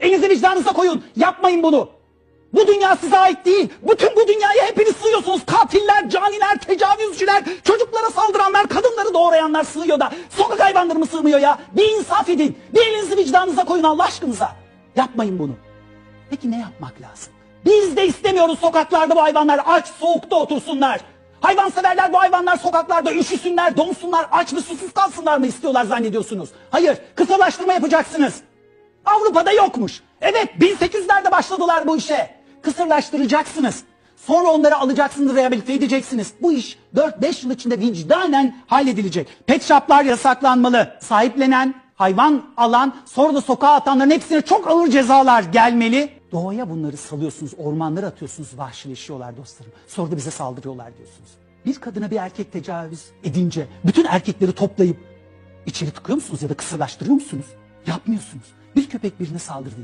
Elinizi vicdanınıza koyun. Yapmayın bunu. Bu dünya size ait değil. Bütün bu dünyaya hepiniz sığıyorsunuz. Katiller, caniler, tecavüzcüler, çocuklara saldıranlar, kadınları doğrayanlar sığıyor da sokak hayvanları mı sığmıyor ya? Bir insaf edin. Bir elinizi vicdanınıza koyun Allah aşkınıza. Yapmayın bunu. Peki ne yapmak lazım? Biz de istemiyoruz sokaklarda bu hayvanlar aç soğukta otursunlar. Hayvanseverler bu hayvanlar sokaklarda üşüsünler, donsunlar, aç ve susuz kalsınlar mı istiyorlar zannediyorsunuz? Hayır, kısırlaştırma yapacaksınız. Avrupa'da yokmuş. Evet, 1800'lerde başladılar bu işe. Kısırlaştıracaksınız. Sonra onları alacaksınız, rehabilite edeceksiniz. Bu iş 4-5 yıl içinde vicdanen halledilecek. Pet shoplar yasaklanmalı. Sahiplenen, hayvan alan, sonra da sokağa atanların hepsine çok ağır cezalar gelmeli. Doğaya bunları salıyorsunuz, ormanlara atıyorsunuz, vahşileşiyorlar dostlarım. Sonra da bize saldırıyorlar diyorsunuz. Bir kadına bir erkek tecavüz edince bütün erkekleri toplayıp içeri tıkıyor musunuz ya da kısırlaştırıyor musunuz? Yapmıyorsunuz. Bir köpek birine saldırdı.